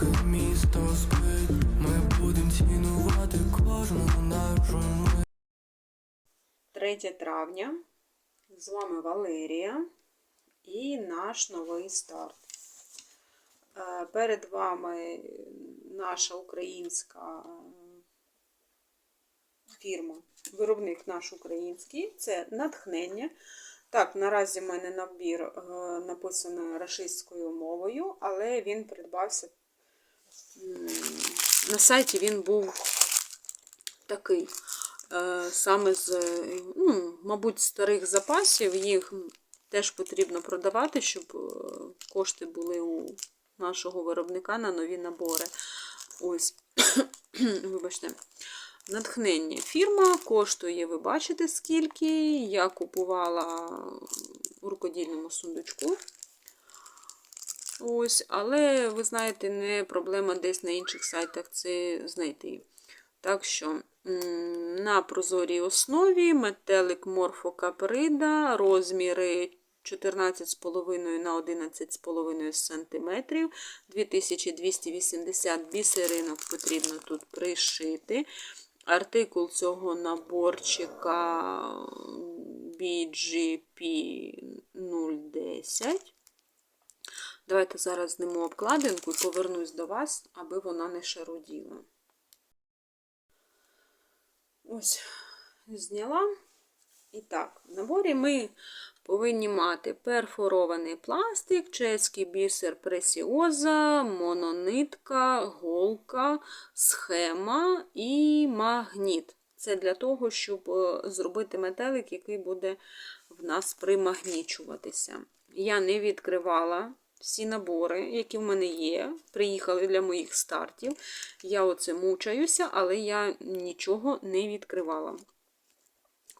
поки місто спить, ми будем цінувати кожну нашу мить. 3 травня. З вами Валерія і наш новий старт. Е, Перед вами наша українська фірма, виробник наш український, це натхнення. Так, наразі в мене набір е, написано рашистською мовою, але він придбався на сайті він був такий. е, Саме з, ну, мабуть, старих запасів їх теж потрібно продавати, щоб е, кошти були у нашого виробника на нові набори. Ось, вибачте. Натхнення. Фірма коштує, ви бачите, скільки. Я купувала у рукодільному сундучку. Ось, але ви знаєте, не проблема десь на інших сайтах це знайти. Так що, на прозорій основі метелик морфокаприда, розміри 14,5 на 11,5 см, 2280 бісеринок потрібно тут пришити. Артикул цього наборчика BGP 010. Давайте зараз зніму обкладинку і повернусь до вас, аби вона не шаруділа. Ось, зняла. І так, в наборі ми повинні мати перфорований пластик, чеський бісер пресіоза, мононитка, голка, схема і магніт. Це для того, щоб е, зробити метелик, який буде в нас примагнічуватися. Я не відкривала всі набори, які в мене є, приїхали для моїх стартів. Я оце мучаюся, але я нічого не відкривала.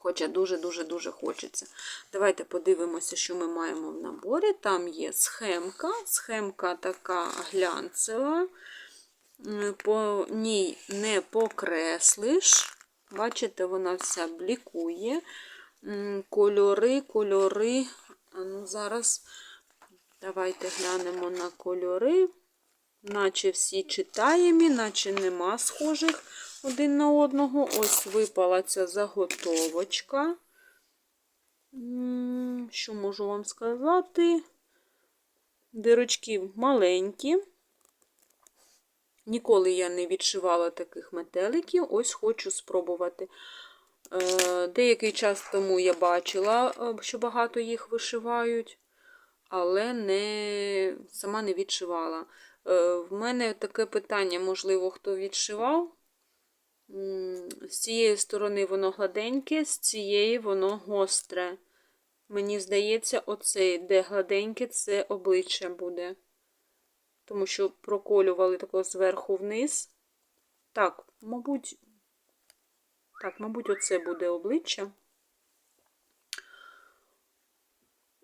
Хоча дуже-дуже-дуже хочеться. Давайте подивимося, що ми маємо в наборі. Там є схемка. Схемка така глянцева. По ній не покреслиш. Бачите, вона вся блікує. Кольори, кольори. Ну, зараз давайте глянемо на кольори. Наче всі читаємі, наче нема схожих один на одного. Ось випала ця заготовочка. Що можу вам сказати? Дирочки маленькі. Ніколи я не відшивала таких метеликів. Ось хочу спробувати. Е, деякий час тому я бачила, е, що багато їх вишивають, але не, сама не відшивала. Е, в мене таке питання, можливо, хто відшивав. З цієї сторони воно гладеньке, з цієї воно гостре. Мені здається, оцей, де гладеньке, це обличчя буде. Тому що проколювали тако зверху вниз. Так, мабуть, так, мабуть, оце буде обличчя.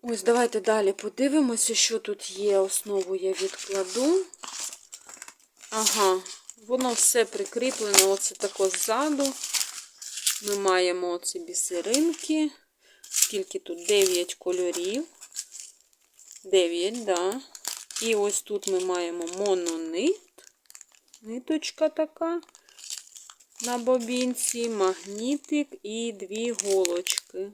Ось, давайте далі подивимося, що тут є. Основу я відкладу. Ага, воно все прикріплено, оце тако ззаду. Ми маємо оці бісеринки. Скільки тут? 9 кольорів. 9, да. І ось тут ми маємо мононит. Ниточка така на бобінці, магнітик і дві голочки.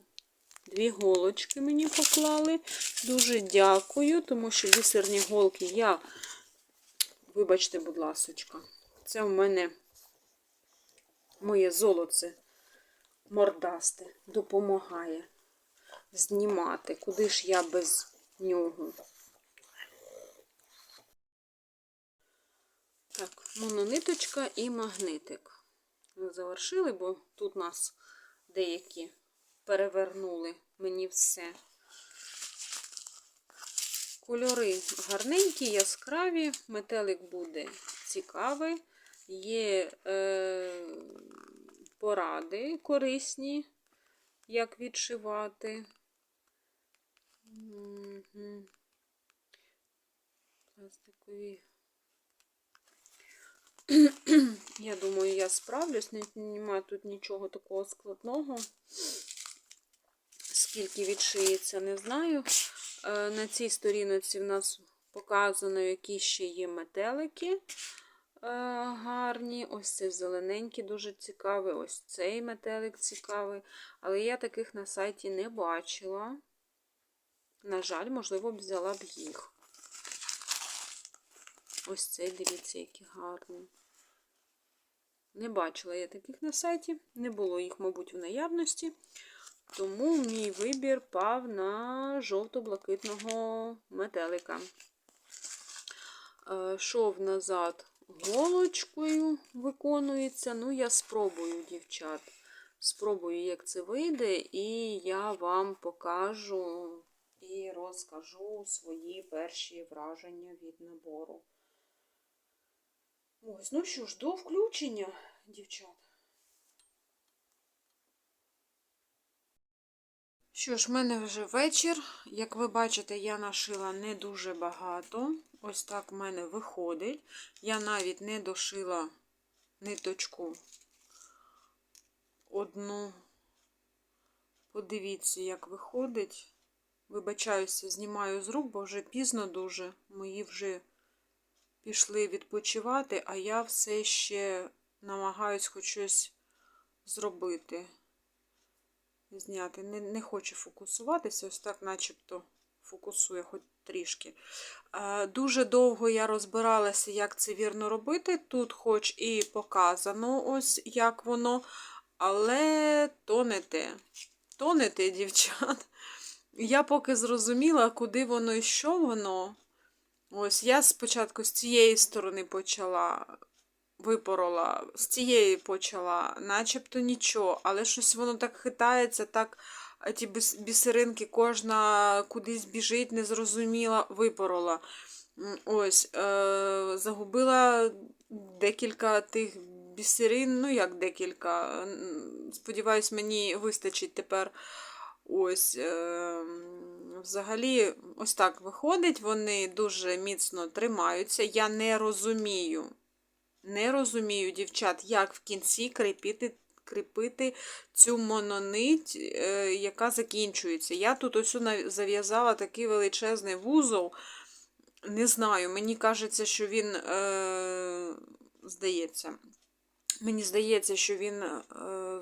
Дві голочки мені поклали. Дуже дякую, тому що бісерні голки я, вибачте, будь ласочка, це в мене моє золоце мордасте допомагає знімати. Куди ж я без нього? Так, монониточка і магнитик. Завершили, бо тут нас деякі перевернули мені все. Кольори гарненькі, яскраві, метелик буде цікавий. Є е, поради корисні, як відшивати. Угу. Пластикові. Я думаю, я справлюсь, немає тут нічого такого складного. Скільки відшиється, не знаю. Е, На цій сторінці в нас Показано, які ще є метелики е, гарні. Ось цей зелененький, дуже цікавий. Ось цей метелик цікавий. Але я таких на сайті не бачила. На жаль, можливо, взяла б їх. Ось цей, дивіться, який гарний. Не бачила я таких на сайті, не було їх, мабуть, в наявності. Тому мій вибір пав на жовто-блакитного метелика. Е, Шов назад голочкою виконується. Ну, я спробую, дівчат. Спробую, як це вийде, і я вам покажу і розкажу свої перші враження від набору. Ось, ну що ж, до включення, дівчат. Що ж, в мене вже вечір. Як ви бачите, я нашила не дуже багато. Ось так в мене виходить. Я навіть не дошила ниточку одну. Подивіться, як виходить. Вибачаюся, знімаю з рук, бо вже пізно дуже. Мої вже пішли відпочивати, а я все ще намагаюсь хоч щось зробити. Зняти. Не, не хочу фокусуватися, ось так, начебто, фокусує хоч трішки. Е, Дуже довго я розбиралася, як це вірно робити. Тут, хоч і показано, ось як воно, але то не те. То не те, дівчат. Я поки зрозуміла, куди воно і що воно. Ось я спочатку з цієї сторони почала, випорола, з цієї почала, начебто нічого, але щось воно так хитається, так ті бісеринки, кожна кудись біжить, незрозуміла, випорола. Ось, е, загубила декілька тих бісерин, ну як декілька. Сподіваюсь, мені вистачить тепер. Ось, е, взагалі, ось так виходить, вони дуже міцно тримаються. Я не розумію, не розумію, дівчат, як в кінці кріпити, кріпити цю мононить, е, яка закінчується. Я тут ось зав'язала такий величезний вузол. Не знаю, мені кажеться, що він, е, здається, мені здається, що він е,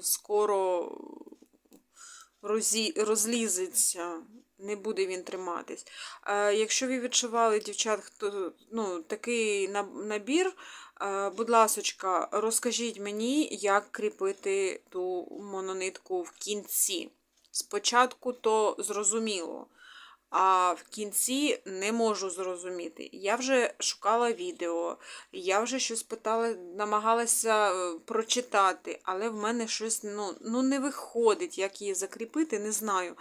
скоро розі... розлізеться, не буде він триматись. Е, якщо ви відчували, дівчат, хто ну, такий набір, будь ласочка, розкажіть мені, як кріпити ту мононитку в кінці. Спочатку то зрозуміло, а в кінці не можу зрозуміти. Я вже шукала відео, я вже щось питала, намагалася е, прочитати, але в мене щось ну, ну, не виходить, як її закріпити, не знаю.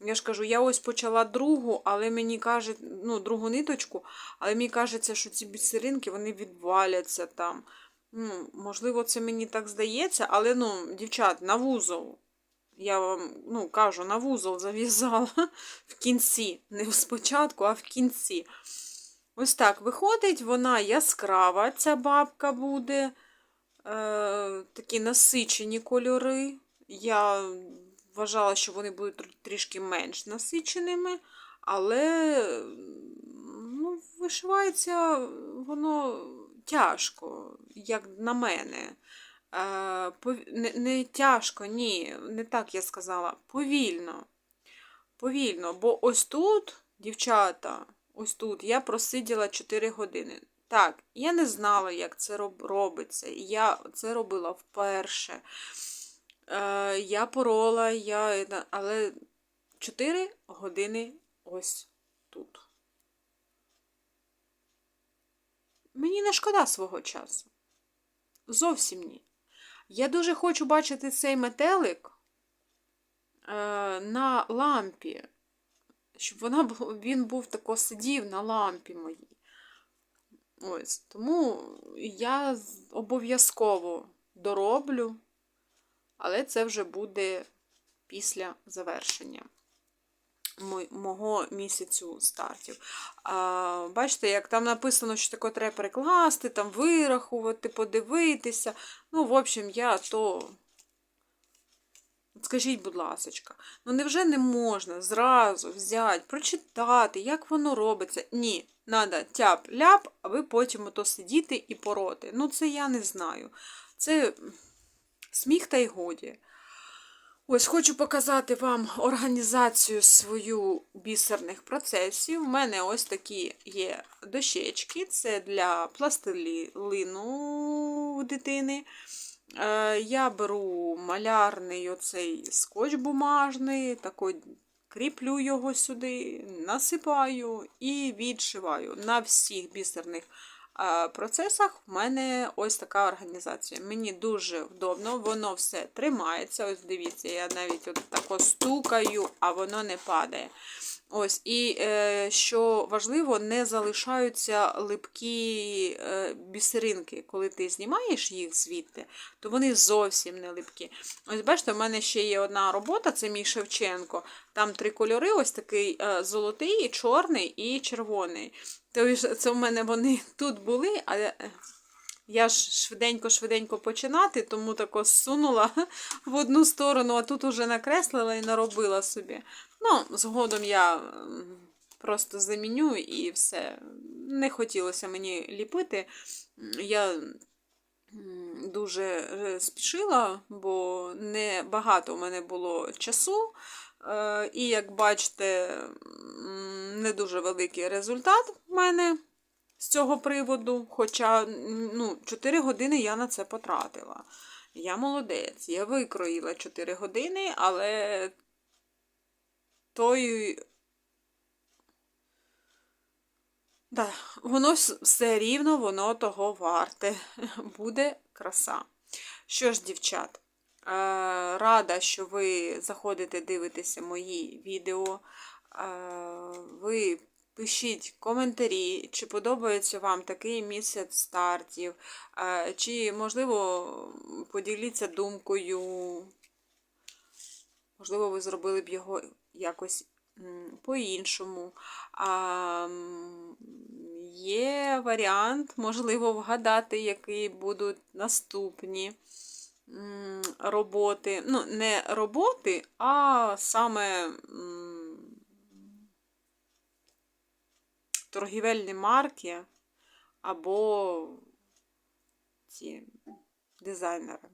Я ж кажу, я ось почала другу, але мені кажуть, ну, другу ниточку, але мені кажеться, що ці бісеринки вони відваляться там. Ну, можливо, це мені так здається, але ну, дівчат, на вузол. Я вам ну, кажу, на вузол зав'язала в кінці. Не спочатку, а в кінці. Ось так виходить, вона яскрава, ця бабка буде. Е, такі насичені кольори. Я вважала, що вони будуть трішки менш насиченими, але ну, вишивається воно тяжко, як на мене. Е, не, не тяжко, ні, не так я сказала. Повільно. Повільно. Бо ось тут, дівчата, ось тут я просиділа 4 години. Так, я не знала, як це роб- робиться. Я це робила вперше. Е, я порола, я, але 4 години ось тут. Мені не шкода свого часу. Зовсім ні. Я дуже хочу бачити цей метелик е, на лампі, щоб вона, він був тако сидів на лампі моїй. Ось, тому я обов'язково дороблю, але це вже буде після завершення мого місяцю стартів. А, бачите, як там написано, що таке треба перекласти, там вирахувати, подивитися. Ну, в общем, я то. Скажіть, будь ласочка, ну невже не можна зразу взяти, прочитати, як воно робиться? Ні, Надо тяп-ляп, а ви потім ото сидіти і пороти. Ну, це я не знаю. Це сміх та й годі. Ось хочу показати вам організацію свою бісерних процесів. У мене ось такі є дощечки. Це для пластилину дитини. Е, Я беру малярний оцей скотч бумажний, такий кріплю його сюди, насипаю і відшиваю. На всіх бісерних процесах в мене ось така організація. Мені дуже вдобно, воно все тримається. Ось дивіться, я навіть от тако стукаю, а воно не падає. Ось, і е, що важливо, не залишаються липкі е, бісеринки. Коли ти знімаєш їх звідти, то вони зовсім не липкі. Ось бачите, в мене ще є одна робота, це мій Шевченко. Там три кольори: ось такий е, золотий, чорний і червоний. Тобто це в мене вони тут були, але я ж швиденько-швиденько починати, тому тако зсунула в одну сторону, а тут уже накреслила і наробила собі. Ну, згодом я просто заміню і все. Не хотілося мені ліпити. Я дуже е, спішила, бо не багато у мене було часу. Е, І як бачите, не дуже великий результат в мене з цього приводу. Хоча ну, 4 години я на це потратила. Я молодець, я викроїла 4 години, але той. Да, воно все рівно, воно того варте. Буде краса. Що ж, дівчат, е, рада, що ви заходите дивитеся мої відео. Ви пишіть коментарі, чи подобається вам такий місяць стартів, чи, можливо, поділіться думкою. Можливо, ви зробили б його якось по-іншому. Є варіант, можливо, вгадати, які будуть наступні роботи. Ну, не роботи, а саме торгівельні марки або ці дизайнери.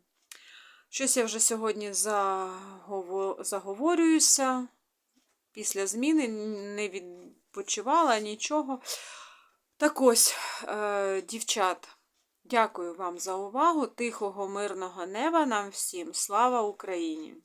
Щось я вже сьогодні заговорююся. Після зміни не відпочивала нічого. Так ось, е, дівчат, дякую вам за увагу. Тихого, мирного неба нам всім. Слава Україні!